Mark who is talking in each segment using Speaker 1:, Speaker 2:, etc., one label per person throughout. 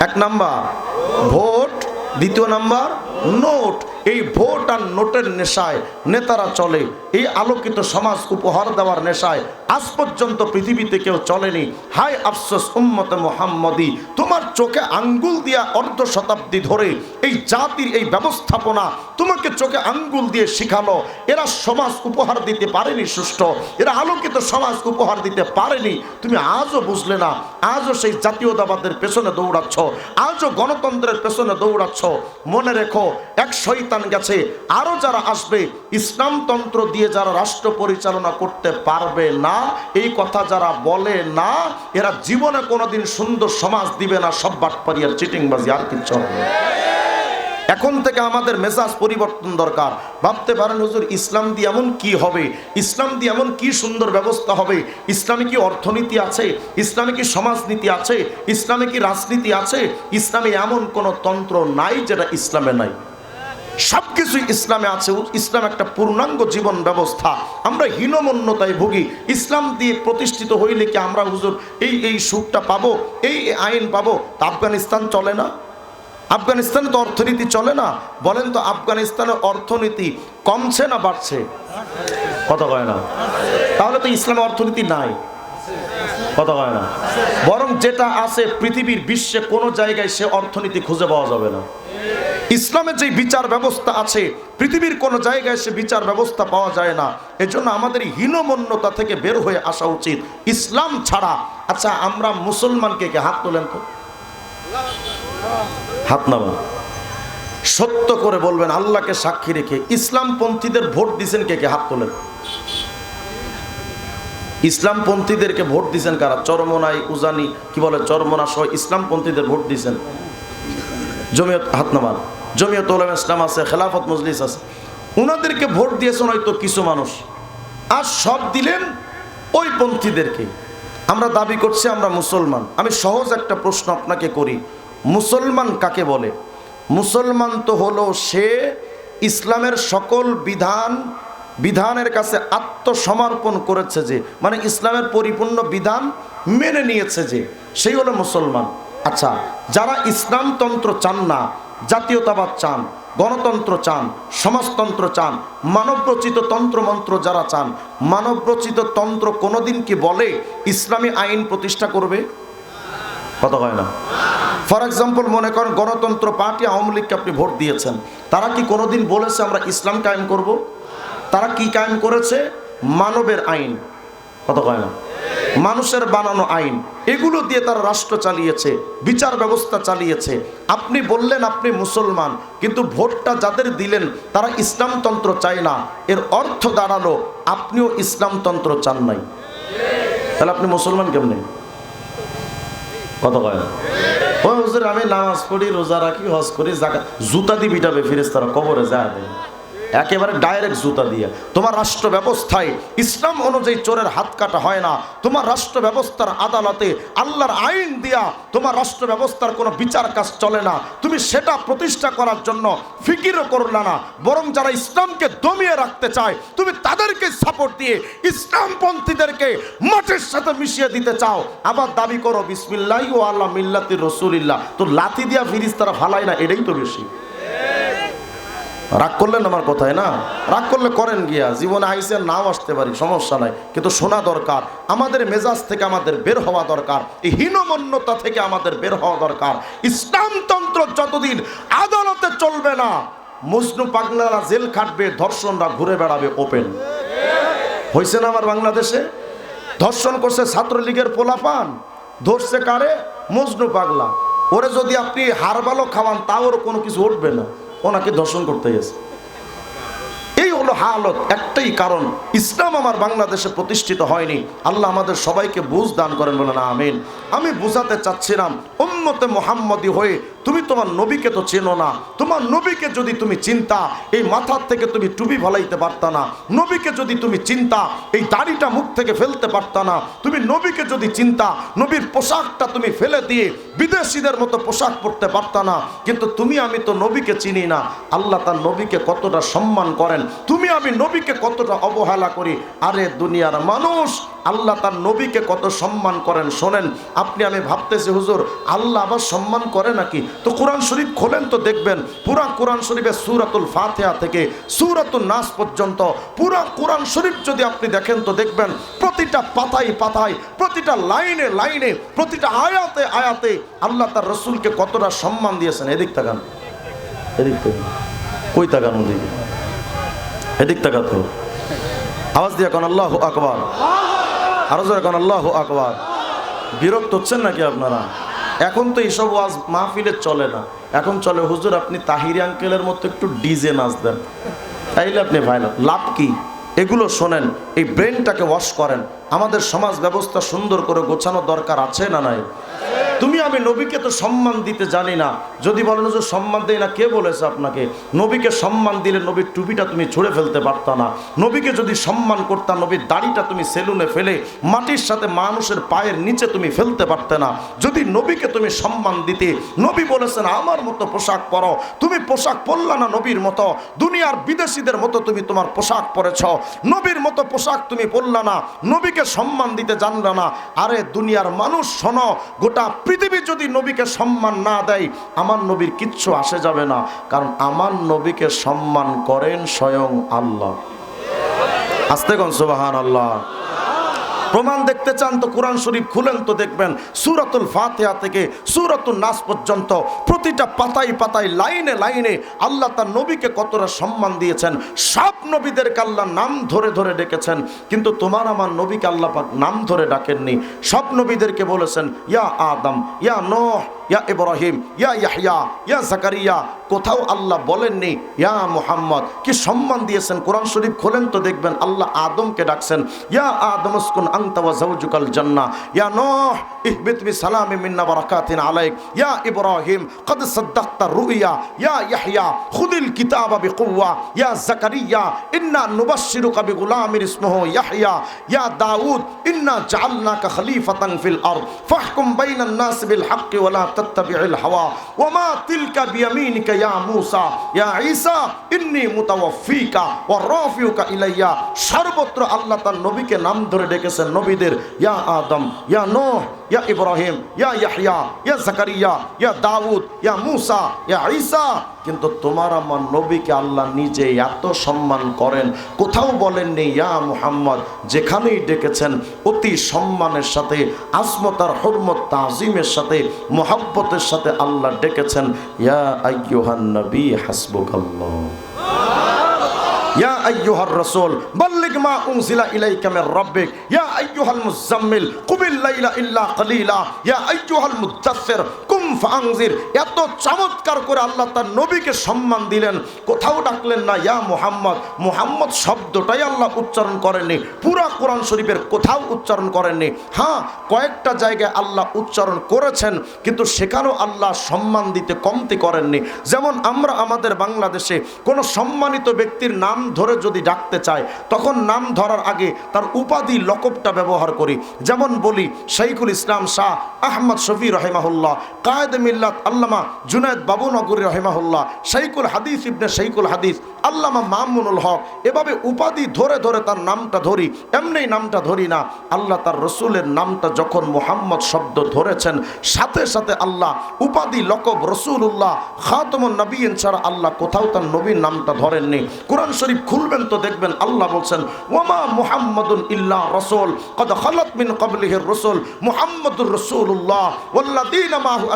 Speaker 1: এক নাম্বার ভোট দ্বিতীয় নাম্বার নোট, এই ভোট আর নোটের নেশায় নেতারা চলে। এই আলোকিত সমাজ উপহার দেওয়ার নেশায় আজ পর্যন্ত পৃথিবীতে কেউ চলেনি। হাই আফসোস, উম্মত মোহাম্মদী, তোমার চোখে আঙ্গুল দিয়া অর্ধ শতাব্দী ধরে এই জাতির এই ব্যবস্থাপনা তোমাকে চোখে আঙ্গুল দিয়ে শিখালো। এরা সমাজ উপহার দিতে পারেনি, সুষ্ঠ। এরা আলোকিত সমাজ উপহার দিতে পারেনি। তুমি আজও বুঝলে না, আজও সেই জাতীয়তাবাদের পেছনে দৌড়াচ্ছ, আজও গণতন্ত্রের পেছনে দৌড়াচ্ছ। মনে রেখো এক শৈতান গেছে আরও যারা আসবে, ইসলামতন্ত্র দিয়ে যারা রাষ্ট্র পরিচালনা করতে পারবে না, এই কথা যারা বলে না, এরা জীবনে কোনোদিন সুন্দর সমাজ দিবে না, সব বাটপারি আর চিটিংবাজি, আর কিছু হবে। এখন থেকে আমাদের মেজাজ পরিবর্তন দরকার। ভাবতে পারেন, হুজুর, ইসলাম দিয়ে এমন কি হবে? ইসলাম দিয়ে এমন কি সুন্দর ব্যবস্থা হবে? ইসলামে কি অর্থনীতি আছে? ইসলামে কি সমাজনীতি আছে? ইসলামে কি রাজনীতি আছে? ইসলামে এমন কোনো তন্ত্র নাই যেটা ইসলামে নাই। সব কিছুই ইসলামে আছে ইসলাম একটা পূর্ণাঙ্গ জীবন ব্যবস্থা। আমরা হীনমন্যতায় ভুগি। ইসলাম দিয়ে প্রতিষ্ঠিত হইলে কি আমরা, হুজুর, এই এই সুখটা পাবো? এই আইন পাবো? আফগানিস্তান চলে না? আফগানিস্তানে তো অর্থনীতি চলে না। বলেন তো আফগানিস্তানের অর্থনীতি কমছে না বাড়ছে? কথা কয় না। তাহলে তো ইসলামের অর্থনীতি নাই। কথা কয় না। বরং যেটা আছে পৃথিবীর বিশ্বে কোনো জায়গায় সে অর্থনীতি খুঁজে পাওয়া যাবে না। ইসলামের যে বিচার ব্যবস্থা আছে, পৃথিবীর কোনো জায়গায় সে বিচার ব্যবস্থা পাওয়া যায় না। এজন্য আমাদের হীনমন্যতা থেকে বের হয়ে আসা উচিত। ইসলাম ছাড়া। আচ্ছা আমরা মুসলমানকে হাত তোলেন তো? হাত নামা সত্য করে বলবেন, আল্লাহকে সাক্ষী রেখে ইসলামপন্থীদের ভোট দিছেন কে কে? হাত তোলেন। ইসলামপন্থীদেরকে ভোট দিছেন কারা? চরমনাই, উজানি, কি বলে, চরমনা সহ ইসলামপন্থীদের ভোট দিছেন। জমিয়ত, হাত নামান। জমিয়ত ওলাম ইসলাম আছে, খেলাফত মজলিস আছে। ওনাদেরকে ভোট দিয়েছেন হয়তো কিছু মানুষ। আর সব দিলেন ওই পন্থীদেরকে। আমরা দাবি করছি, আমরা মুসলমান। আমি সহজ একটা প্রশ্ন আপনাকে করি। মুসলমান কাকে বলে? মুসলমান তো হলো সে ইসলামের সকল বিধান, বিধানের কাছে আত্মসমর্পণ করেছে যে মানে ইসলামের পরিপূর্ণ বিধান মেনে নিয়েছে যে, সেই হলো মুসলমান। আচ্ছা যারা ইসলামতন্ত্র চান না, জাতীয়তাবাদ চান, গণতন্ত্র চান, সমাজতন্ত্র চান, মানবরচিত তন্ত্রমন্ত্র যারা চান, মানবরচিত তন্ত্র কোনোদিন কি বলে? ইসলামী আইন প্রতিষ্ঠা করবে? কত হয় না ফর এক্সাম্পল মনে করেন গণতন্ত্র পার্টি আওয়ামী লীগকে আপনি ভোট দিয়েছেন। তারা কি কোনোদিন বলেছে আমরা ইসলাম কায়েম করব? তারা কি কায়েম করেছে? মানবের আইন। কত কয় না মানুষের বানানো আইন। এগুলো দিয়ে তারা রাষ্ট্র চালিয়েছে, বিচার ব্যবস্থা চালিয়েছে। আপনি বললেন আপনি মুসলমান, কিন্তু ভোটটা যাদের দিলেন, তারা ইসলামতন্ত্র চায় না। এর অর্থ দাঁড়াল, আপনিও ইসলামতন্ত্র চান নাই। তাহলে আপনি মুসলমান কেমনে? কত কয়? ও হুজুর, আমি নামাজ পড়ি, রোজা রাখি, হজ করি জাকাত জুতা দিবি ফিরেস্তারা ফিরেস তারা কবরে যায় দেয় একেবারে ডাইরেক্ট জুতা দিয়ে। তোমার রাষ্ট্র ব্যবস্থায় ইসলাম অনুযায়ী চোরের হাত কাটা হয় না। তোমার রাষ্ট্র ব্যবস্থার আদালতে আল্লাহর আইন দিয়া তোমার রাষ্ট্র ব্যবস্থার কোনো বিচার কাজ চলে না। তুমি সেটা প্রতিষ্ঠা করার জন্য ফিকিরও করলা না বরং যারা ইসলামকে দমিয়ে রাখতে চায়, তুমি তাদেরকে সাপোর্ট দিয়ে ইসলামপন্থীদেরকে মাঠের সাথে মিশিয়ে দিতে চাও। আবার দাবি করো, বিসমিল্লাহ ও আল্লাহ মিল্লাতির রসুলিল্লাহ। তো লাথি দিয়া ফিরিস তারা ফালায় না, এটাই তো বেশি। রাগ করলেন আমার কথায়, না? রাগ করলে করেন গিয়া, জীবনে আইসেন নাও আসতে পারি, সমস্যা নাই। কিন্তু শোনা দরকার, আমাদের মেজাজ থেকে আমাদের বের হওয়া দরকার, এই হীনমন্যতা থেকে আমাদের বের হওয়া দরকার। ইসলামতন্ত্র যতদিন আদালতে চলবে না, মজনু পাগলারা জেল খাটবে, ধর্ষণরা ঘুরে বেড়াবে ওপেন। হয়েছে না আমার বাংলাদেশে? ধর্ষণ করছে ছাত্রলীগের পোলাপান, ধরছে কারে? মজনু পাগলা। ওরে যদি আপনি হারবালো খাওয়ান, তাও কোনো কিছু উঠবে না। ওনাকে দর্শন করতে গেছে। এই হলো হালত, একটাই কারণ। ইসলাম আমার বাংলাদেশে প্রতিষ্ঠিত হয়নি। আল্লাহ আমাদের সবাইকে বুঝ দান করেন বলে না আমিন। আমি বুঝাতে চাচ্ছিলাম, উম্মতে মোহাম্মদী হয়ে তুমি তোমার নবীকে তো চেনো না। তোমার নবীকে যদি তুমি চিন্তা, এই মাথার থেকে তুমি টুপি ফলাইতে পারতা না। নবীকে যদি তুমি চিন্তা, এই দাড়িটা মুখ থেকে ফেলতে পারতা না। তুমি নবীকে যদি চিন্তা, নবীর পোশাকটা তুমি ফেলে দিয়ে বিদেশিদের মতো পোশাক পরতে পারতা না। কিন্তু তুমি আমি তো নবীকে চিনি না। আল্লাহ তার নবীকে কতটা সম্মান করেন। তুমি আমি নবীকে কতটা অবহেলা করি। আরে দুনিয়ার মানুষ আল্লাহ তার নবীকে কত সম্মান করেন, শোনেন। আপনি, আমি ভাবতেছি, হুজুর, আল্লাহ আবার সম্মান করে নাকি? তো কোরআন শরীফ খোলেন তো দেখবেন, পুরা কোরআন শরীফের সুরাতুল ফাতেহা থেকে সুরাতুল নাস পর্যন্ত, পুরা কোরআন শরীফ যদি আপনি দেখেন তো দেখবেন, প্রতিটা পাতায় পাতায়, প্রতিটা লাইনে লাইনে, প্রতিটা আয়াতে আয়াতে আল্লাহ তার রসুলকে কতটা সম্মান দিয়েছেন। এদিক তাকান। এদিক তাকান। কই তাকান ওদিকে? এদিক তাকাতো। আওয়াজ দিয়ে এখন আল্লাহ আকবার। আরও জোরে কোন, আল্লাহ আকবার। বিরক্ত হচ্ছেন নাকি আপনারা? এখন তো এইসব ওয়াজ মাহফিলে চলে না। এখন চলে, হুজুর, আপনি তাহিরি আঙ্কেলের মতো একটু ডিজে নাচ দেন। তাইলে আপনি ভাই লাভ কি? এগুলো শোনেন, এই ব্রেনটাকে ওয়াশ করেন। আমাদের সমাজ ব্যবস্থা সুন্দর করে গোছানো দরকার আছে না নাই? তুমি আমি নবীকে তো সম্মান দিতে জানি না। যদি বলেন যে সম্মান দেয় না, কে বলেছে আপনাকে? নবীকে সম্মান দিলে নবীর টুপিটা তুমি ছুঁড়ে ফেলতে পারত না। নবীকে যদি সম্মান করতা, নবীর দাড়িটা তুমি সেলুনে ফেলে মাটির সাথে মানুষের পায়ের নিচে তুমি ফেলতে পারতে না। যদি নবীকে তুমি সম্মান দিতে, নবী বলেছেন, আমার মতো পোশাক পরো। তুমি পোশাক পরলা না নবীর মতো। দুনিয়ার বিদেশিদের মতো তুমি তোমার পোশাক পরেছ। নবীর মতো পোশাক তুমি পরলা না। নবীকে সম্মান দিতে জানলা না। আরে দুনিয়ার মানুষ, শোনো, গোটা পৃথিবী যদি নবীকে সম্মান না দেয়, আমার নবীর কিচ্ছু আসে যাবে না। কারণ আমার নবীকে সম্মান করেন স্বয়ং আল্লাহ। আসতে কন সুবাহান আল্লাহ প্রমাণ দেখতে চান তো কোরআন শরীফ খুলেন তো দেখবেন সুরাতুল ফাতেহা থেকে সুরাতুল নাস পর্যন্ত প্রতিটা পাতায় পাতায় লাইনে লাইনে আল্লাহ তার নবীকে কতটা সম্মান দিয়েছেন। সব নবীদেরকে আল্লাহ নাম ধরে ধরে ডেকেছেন। কিন্তু তোমার আমার নবীকে আল্লাহ নাম ধরে ডাকেননি। সব নবীদেরকে বলেছেন, ইয়া আদম, ইয়া নোহ ইয়া ইব্রাহিম, ইয়া ইয়াহিয়া ইয়া জাকারিয়া, কোথাও আল্লাহ বলেননি, ইয়া মুহাম্মদ, কি সম্মান দিয়েছেন? কোরআন শরীফ খোলেন তো দেখবেন আল্লাহ আদমকে ডাকছেন, ইয়া আদমসকুন আন্তাওয়া জাউজুকাল জান্না, ইয়া নহ, ইহবিত বি সালামি মিন্না বারাকাতিন আলাইক, ইয়া ইব্রাহিম, কদ সাদ্দাক্তা রুইয়া, ইয়া ইয়াহিয়া খুদিল কিতাবা বিকুওয়া, ইয়া জাকারিয়া, ইন্না নুবাশশিরুকা বিগুলামির ইসমুহু ইয়াহিয়া ইয়া দাউদ, ইন্না জাআলনাকা খলিফাতান ফিল আরদ, ফাহকুম বাইনান নাস বিল হাক্কি ওয়া তাত্তাবিউল হাওয়া ওয়া মা তিলকা বিয়ামিনিকা ইয়া মূসা, ইয়া ঈসা, ইন্নী মুতাওয়াফিকা ওয়া ইলাইয়া। সর্বত্র আল্লাহ তার নবীকে নাম ধরে ডেকেছেন, নবীদের, ইয়া আদম, ইয়া নূহ, ইয়া ইব্রাহিম, ইয়া ইয়াহইয়া, ইয়া জাকারিয়া, ইয়া দাউদ, ইয়া মুসা, ইয়া ঈসা কিন্তু তোমার আমার নবীকে আল্লাহ নিজে এত সম্মান করেন। কোথাও বলেননি, ইয়া মুহাম্মদ, যেখানেই ডেকেছেন, অতি সম্মানের সাথে আসমতার হরমত, তাজিমের সাথে, মোহাব্বতের সাথে আল্লাহ ডেকেছেন। ইয়া আইয়ুহান নবী, হাসবুকাল্লাহ। ইয়া আইয়ুহার রাসূল, বাল্লিগ মা উনজিলা ইলাইকা মির রাব্বিক। ইয়া আইয়ুহাল মুজাম্মিল কুমিল ইল্লা কালিলা। ইয়া আইয়ুহাল মুদাথ্থির ফাআনজির এত চমৎকার করে আল্লাহ তার নবীকে সম্মান দিলেন। কোথাও ডাকলেন না, ইয়া মুহাম্মদ মুহাম্মদ শব্দটাই আল্লাহ উচ্চারণ করেননি। পুরা কোরআন শরীফের কোথাও উচ্চারণ করেননি। হ্যাঁ কয়েকটা জায়গায় আল্লাহ উচ্চারণ করেছেন, কিন্তু সেখানেও আল্লাহ সম্মান দিতে কমতি করেননি। যেমন আমরা আমাদের বাংলাদেশে কোনো সম্মানিত ব্যক্তির নাম ধরে যদি ডাকতে চাই, তখন নাম ধরার আগে তার উপাধি লকবটা ব্যবহার করি। যেমন বলি, শাইখুল ইসলাম শাহ আহমদ শফি রহেমাহুল্লাহ কায়েদ মিল্লাত আল্লামা জুনায়দ বাবু নগরী রহেমাহুল্লাহ শাইকুল হাদিস ইবনে শাইকুল হাদিস, আল্লামা মামুনুল হক, এভাবে উপাধি ধরে ধরে তার নামটা ধরি, এমনি নামটা ধরি না। আল্লাহ তার রসুলের নামটা যখন মোহাম্মদ শব্দ ধরেছেন, সাথে সাথে আল্লাহ উপাধি লকব রসুল্লাহ খাতমন নবীন ছাড়া আল্লাহ কোথাও তার নবীর নামটা ধরেননি। কোরআন শরীফ খুলবেন তো দেখবেন আল্লাহ বলছেন, ওমা মুহাম্মদুন ইল্লা রসুল, কদ খালাত মিন ক্বাবলিহির রসুল, মুহাম্মদুর রসুল্লাহ মাহু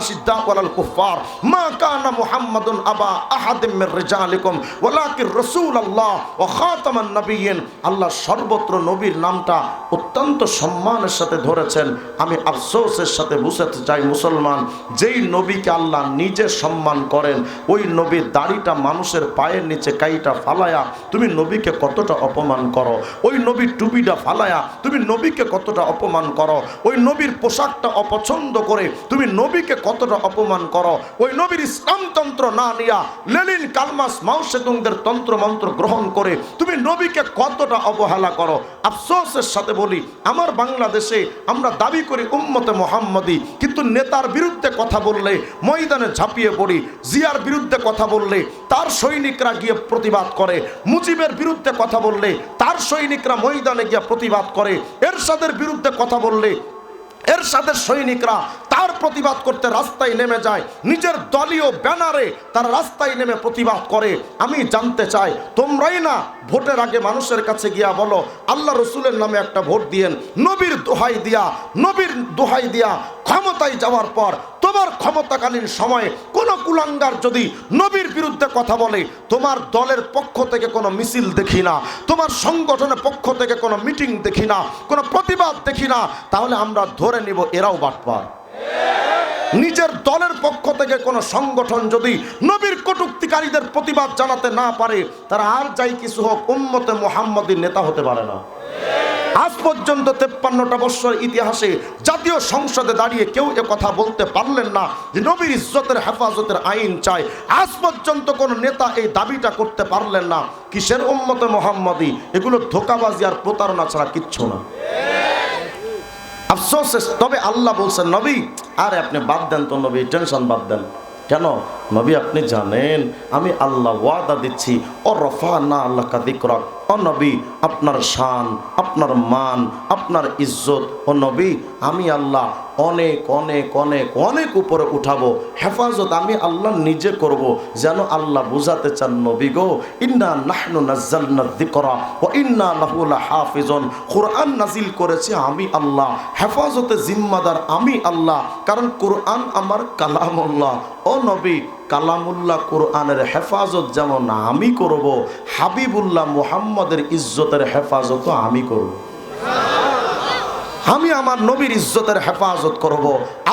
Speaker 1: আল্লাহ সর্বত্র নবীর নামটা অত্যন্ত সম্মানের সাথে ধরেছেন। আমি আফসোসের সাথে বুঝাতে চাই মুসলমান, যেই নবীকে আল্লাহ নিজে সম্মান করেন, ওই নবীর দাড়িটা মানুষের পায়ের নিচে কাইটা ফালায়া তুমি নবীকে কতটা অপমান করো? ওই নবীর টুপিটা ফালায়া তুমি নবীকে কতটা অপমান করো? ওই নবীর পোশাকটা অপছন্দ করে তুমি নবীকে কত কতটা অপমান করো? ওই নবীর ইসলামতন্ত্র না নিয়া লেলিন কালমাস মাউসেতুংদের তন্ত্র মন্ত্র গ্রহণ করে তুমি নবীকে কতটা অবহেলা করো? আফসোসের সাথে বলি, আমার বাংলাদেশে আমরা দাবি করি উম্মতে মোহাম্মদী, কিন্তু নেতার বিরুদ্ধে কথা বললে, ময়দানে ঝাঁপিয়ে পড়ি, জিয়ার বিরুদ্ধে কথা বললে, তার সৈনিকরা গিয়ে প্রতিবাদ করে, মুজিবের বিরুদ্ধে কথা বললে, তার সৈনিকরা ময়দানে গিয়ে প্রতিবাদ করে, এরশাদের বিরুদ্ধে কথা বললে এরশাদের সৈনিকরা তার প্রতিবাদ করতে রাস্তায় নেমে যায়। নিজের দলীয় ব্যানারে তারা রাস্তায় নেমে প্রতিবাদ করে। আমি জানতে চাই, তোমরাই না ভোটের আগে মানুষের কাছে গিয়া বলো, আল্লাহ রসুলের নামে একটা ভোট দিয়েন। নবীর দোহাই দিয়া, নবীর দোহাই দিয়া ক্ষমতায় যাওয়ার পর তোমার ক্ষমতাকালীন সময়ে কোনো কুলাঙ্গার যদি নবীর বিরুদ্ধে কথা বলে, তোমার দলের পক্ষ থেকে কোনো মিছিল দেখি না, তোমার সংগঠনের পক্ষ থেকে কোনো মিটিং দেখি না, কোনো প্রতিবাদ দেখি না, তাহলে আমরা ধরে নিব, এরাও বাটপার নিজের দলের পক্ষ থেকে কোনো সংগঠন যদি নবীর কটুক্তিকারীদের প্রতিবাদ জানাতে না পারে, তারা আর যাই কিছু হোক, উম্মতে মোহাম্মদীর নেতা হতে পারে না। আজ পর্যন্ত তেপ্পান্নটা বৎসর ইতিহাসে জাতীয় সংসদে দাঁড়িয়ে কেউ এ কথা বলতে পারলেন না যে নবীর ইজ্জতের হেফাজতের আইন চাই। আজ পর্যন্ত কোনো নেতা এই দাবিটা করতে পারলেন না। কিসের উম্মতে মোহাম্মদী এগুলো ধোকাবাজি আর প্রতারণা ছাড়া কিচ্ছু না। আফসোস, তবে আল্লাহ বলছেন, নবী, আরে আপনি বাদ দেন তো নবী, টেনশন বাদ দেন। কেন? নবী আপনি জানেন, আমি আল্লাহ ওয়াদা দিচ্ছি, ও রফা না আল্লাহ কাদিকরক ও নবী, আপনার শান, আপনার মান, আপনার ইজ্জত ও নবী, আমি আল্লাহ অনেক অনেক অনেক অনেক উপরে উঠাবো, হেফাজত আমি আল্লাহ নিজে করব, যেন আল্লাহ বুঝাতে চান নবী গো, ইন্না নাহনু নাজ্জালনা যিকরা ও ইন্না লাহু লাহাফিজুন কোরআন নাজিল করেছে আমি আল্লাহ, হেফাজতে জিম্মাদার আমি আল্লাহ কারণ কোরআন আমার কালামুল্লাহ। ও নবী কালামুল্লাহ কোরআনের হেফাজত যেমন আমি করব হাবিবুল্লাহ মুহাম্মদের ইজ্জতের হেফাজতও আমি করব। আমি আমার নবীর ইজ্জতের হেফাজত করব।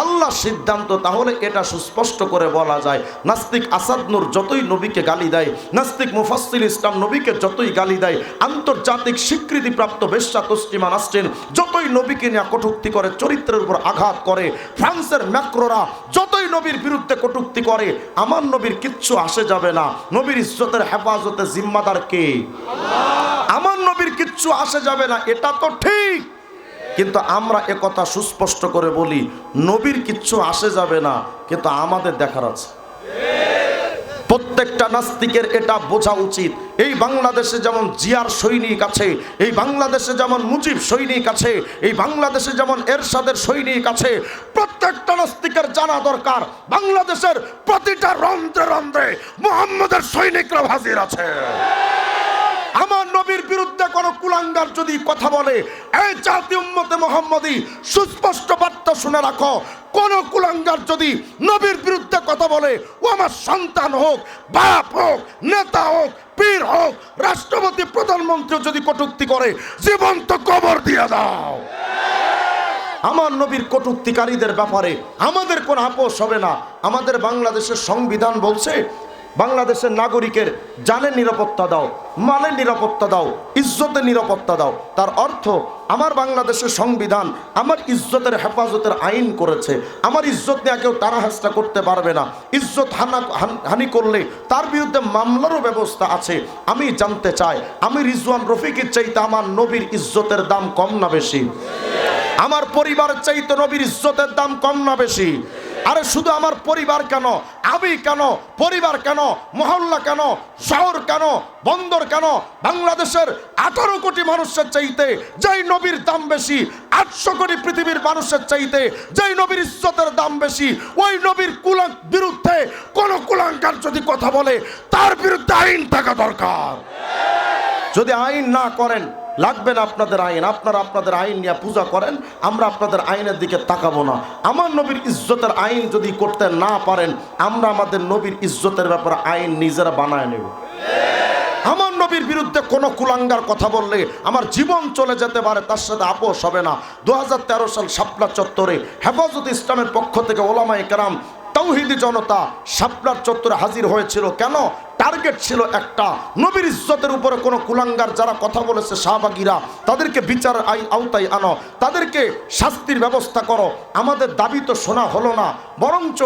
Speaker 1: আল্লাহ সিদ্ধান্ত, তাহলে এটা সুস্পষ্ট করে বলা যায়, নাস্তিক আসাদ নূর যতই নবীকে গালি দেয়, নাস্তিক মুফাসিল ইসলাম নবীকে যতই গালি দেয়, আন্তর্জাতিক স্বীকৃতিপ্রাপ্ত বেশ্যা তসলিমা নাস্টিন যতই নবীকে নিয়ে কটুক্তি করে, চরিত্রের উপর আঘাত করে, ফ্রান্সের ম্যাক্রোরা যতই নবীর বিরুদ্ধে কটুক্তি করে, আমার নবীর কিচ্ছু আসে যাবে না। নবীর ইজ্জতের হেফাজতে জিম্মাদার কে? আমার নবীর কিচ্ছু আসে যাবে না, এটা তো ঠিক। কিন্তু আমরা কথা সুস্পষ্ট করে বলি, নবীর কিচ্ছু আসে যাবে না, কিন্তু আমাদের দেখার আছে। প্রত্যেকটা নাস্তিকের এটা বোঝা উচিত। এই বাংলাদেশে যেমন জিয়ার সৈনিক আছে, এই বাংলাদেশে যেমন মুজিব সৈনিক আছে, এই বাংলাদেশে যেমন এরশাদের সৈনিক আছে, প্রত্যেকটা নাস্তিকের জানা দরকার, বাংলাদেশের প্রতিটা রন্ধ্রে রন্ধ্রে মোহাম্মদের সৈনিকরা হাজির আছে। আমার নবীর বিরুদ্ধে কোনো কুলাঙ্গার যদি কথা বলে, এই জাতি উম্মতে মোহাম্মদী, সুস্পষ্ট বার্তা শুনে রাখো, কোন কুলাঙ্গার যদি নবীর বিরুদ্ধে কথা বলে, ও আমার সন্তান হোক, বাপ হোক, নেতা হোক, পীর হোক, রাষ্ট্রপতি, প্রধানমন্ত্রী যদি কটুক্তি করে, জীবন্ত কবর দিয়ে দাও। আমার নবীর কটুক্তিকারীদের ব্যাপারে আমাদের কোনো আপোষ হবে না। আমাদের বাংলাদেশের সংবিধান বলছে বাংলাদেশের নাগরিকের জানের নিরাপত্তা দাও, মালের নিরাপত্তা দাও, ইজ্জতের নিরাপত্তা দাও। তার অর্থ, আমার বাংলাদেশের সংবিধান আমার ইজ্জতের হেফাজতের আইন করেছে। আমার ইজ্জত নিয়ে কেউ তারাহাস্তা করতে পারবে না। ইজ্জত হান- হানি করলে তার বিরুদ্ধে মামলারও ব্যবস্থা আছে। আমি জানতে চাই, আমি রিজওয়ান রফিকের চাইতে আমার নবীর ইজ্জতের দাম কম না বেশি? আমার পরিবার চাইতে নবীর ইজ্জতের দাম কম না বেশি? আরে শুধু আমার পরিবার কেন? আমি কেন? পরিবার কেন? মহল্লা কেন? শহর কেন? বন্দর কেন? বাংলাদেশের আঠারো কোটি মানুষের চাইতে যেই নবীর দাম বেশি, আটশো কোটি পৃথিবীর মানুষের চাইতে যেই নবীর ইজ্জতের দাম বেশি, ওই নবীর কুলাং বিরুদ্ধে কোন কুলাঙ্কার যদি কথা বলে, তার বিরুদ্ধে আইন থাকা দরকার। যদি আইন না করেন লাগবে না আপনাদের আইন, আপনারা আপনাদের আইন নিয়ে পূজা করেন, আমরা আপনাদের আইনের দিকে তাকাবো না। আমার নবীর ইজ্জতের আইন যদি করতে না পারেন, আমরা আমাদের নবীর ইজ্জতের ব্যাপারে আইন নিজেরা বানায় নেব। আমার নবীর বিরুদ্ধে কোনো কুলাঙ্গার কথা বললে আমার জীবন চলে যেতে পারে, তার সাথে আপোষ হবে না। দু হাজার তেরো সাল শাপলা চত্বরে হেফাজত ইসলামের পক্ষ থেকে ওলামাই কেরাম তৌহিদি জনতা শাপলার চত্বরে হাজির হয়েছিল। কেন? টার্গেট ছিল একটা। নবীর ইজ্জতের উপরে কোনো কুলাঙ্গার যারা কথা বলেছে শাহবাগীরা, তাদেরকে বিচার আই আওতায় আনো, তাদেরকে শাস্তির ব্যবস্থা করো। আমাদের দাবি তো শোনা হলো না। বরঞ্চ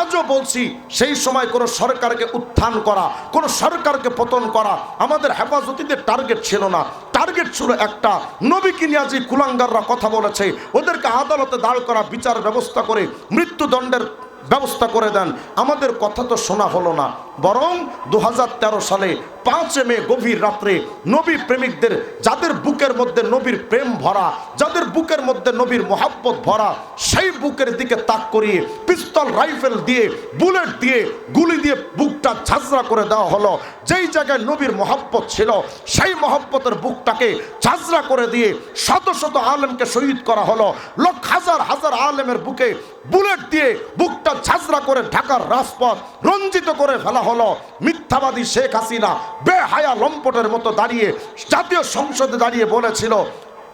Speaker 1: আজও বলছি, সেই সময় কোনো সরকারকে উত্থান করা, কোনো সরকারকে পতন করা আমাদের হেফাজতিদের টার্গেট ছিল না। টার্গেট ছিল একটা। নবীকে নিয়ে যে কুলাঙ্গাররা কথা বলেছে, ওদেরকে আদালতে দাঁড় করা, বিচার ব্যবস্থা করে মৃত্যুদণ্ডের ব্যবস্থা করে দেন। আমাদের কথা তো শোনা হলো না। বরং দু হাজার তেরো সালে পাঁচ মে গভীর রাত্রে নবী প্রেমিকদের, যাদের বুকের মধ্যে নবীর প্রেম ভরা, যাদের বুকের মধ্যে নবীর মোহাব্বত ভরা, সেই বুকের দিকে তাক করিয়ে, পিস্তল, রাইফেল দিয়ে, বুলেট দিয়ে, গুলি দিয়ে বুকটা ঝাঁঝরা করে দেওয়া হলো। যেই জায়গায় নবীর মোহাব্বত ছিল, সেই মোহাব্বতের বুকটাকে ঝাঁঝরা করে দিয়ে শত শত আলেমকে শহীদ করা হলো। লক্ষ হাজার হাজার আলেমের বুকে বুলেট দিয়ে বুকটা ঝাঁঝরা করে ঢাকার রাজপথ রঞ্জিত করে ফেলা হলো। মিথ্যাবাদী শেখ হাসিনা বেহায়া লম্পটের মতো দাঁড়িয়ে, জাতীয় সংসদে দাঁড়িয়ে বলেছিল,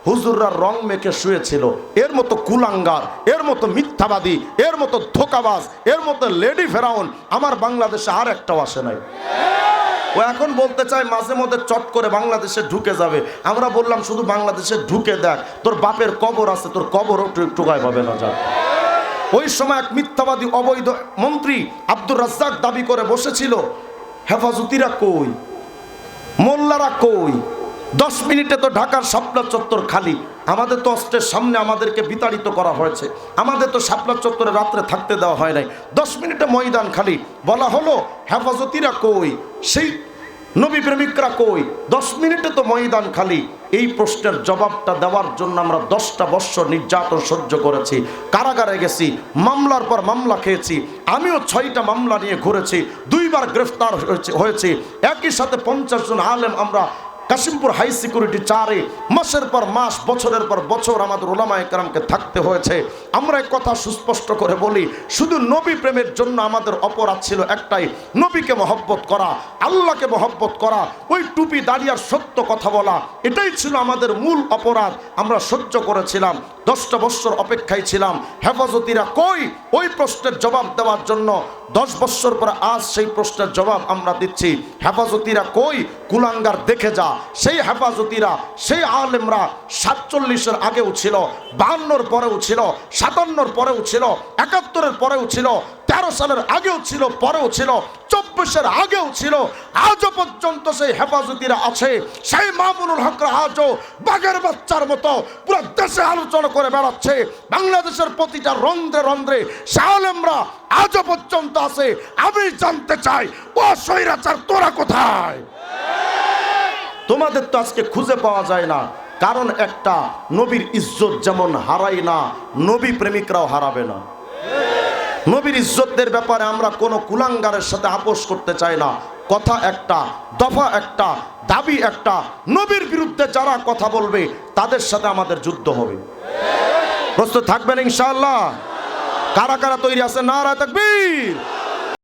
Speaker 1: হুজুররা রং মেখে শুয়েছিল। এর মতো কুলাঙ্গার, এর মতো মিথ্যাবাদী, এর মতো ধোকাবাজ, এর মতো লেডি ফেরাউন আমার বাংলাদেশে আর একটাও আসে নাই। ও এখন বলতে চায়, মাঝে মধ্যে চট করে বাংলাদেশে ঢুকে যাবে। আমরা বললাম, শুধু বাংলাদেশে ঢুকে দেখ, তোর বাপের কবর আছে, তোর কবরও টুকায় পাবে না, যা। ওই সময় এক মিথ্যাবাদী অবৈধ মন্ত্রী আব্দুর রাজ্জাক দাবি করে বসেছিল, হেফাজতিরা কই? মোল্লারা কই? দশ মিনিটে তো ঢাকার শাপলা চত্বর খালি। আমাদের তো অস্ত্রের সামনে আমাদেরকে বিতাড়িত করা হয়েছে। আমাদের তো শাপলা চত্বরে রাত্রে থাকতে দেওয়া হয় নাই। দশ মিনিটে ময়দান খালি। বলা হলো, হেফাজতিরা কই? সেই নবী প্রেমিকরা কই? দশ মিনিটে তো ময়দান খালি। এই প্রশ্নের জবাবটা দেওয়ার জন্য আমরা দশটা বৎসর নির্যাতন সহ্য করেছি, কারাগারে গেছি, মামলার পর মামলা খেয়েছি, আমিও ছয়টা মামলা নিয়ে ঘুরেছি, দুইবার গ্রেফতার হয়েছে হয়েছে। একই সাথে পঞ্চাশ জন আলেম আমরা কাশিমপুর হাই সিকিউরিটি চারে মাসের পর মাস, বছরের পর বছর আমাদের ওলামা একরামকে থাকতে হয়েছে। আমরা কথা সুস্পষ্ট করে বলি, শুধু নবী প্রেমের জন্য আমাদের অপরাধ ছিল একটাই, নবীকে মহব্বত করা, আল্লাহকে মহব্বত করা, ওই টুপি দাঁড়িয়ার সত্য কথা বলা, এটাই ছিল আমাদের মূল অপরাধ। আমরা সহ্য করেছিলাম দশটা বৎসর অপেক্ষায় ছিলাম। হেফাজতিরা কই? ওই প্রশ্নের জবাব দেওয়ার জন্য দশ বৎসর পর আজ সেই প্রশ্নের জবাব আমরা দিচ্ছি। হেফাজতিরা কই? কুলাঙ্গার দেখে যা। সেই হেফাজতিরা, সেই আলেমরা সাতচল্লিশের আগেও ছিল, বাহান্নর পরেও ছিল, সাতান্নর পরেও ছিল, একাত্তরের পরেও ছিল তেরো সালের আগেও ছিল, পরেও ছিল, চব্বিশের আগেও ছিল, আজও পর্যন্ত সেই হেফাজতিরা আছে। সেই মামুনুল হকরা আজও বাঘের বাচ্চার মতো পুরো দেশে আলোচনা করে বেড়াচ্ছে। বাংলাদেশের প্রতিটা রন্ধ্রে রন্ধ্রে শাহলেমরা আজও পর্যন্ত আছে। আমি জানতে চাই, ও সৈরাচার তোরা কোথায়? তোমাদের তো আজকে খুঁজে পাওয়া যায় না, কারণ একটা নবীর ইজ্জত যেমন হারাই না, নবী প্রেমিকরাও হারাবে না। নবীর ইজ্জতের ব্যাপারে আমরা কোনো কুলাঙ্গারের সাথে আপোষ করতে চাই না। কথা একটা, দফা একটা, দাবি একটা। নবীর বিরুদ্ধে যারা কথা বলবে, তাদের সাথে আমাদের যুদ্ধ হবে। প্রস্তুত থাকবেন ইনশাআল্লাহ। কারা কারা তৈরি আছে নারা তাকবীর।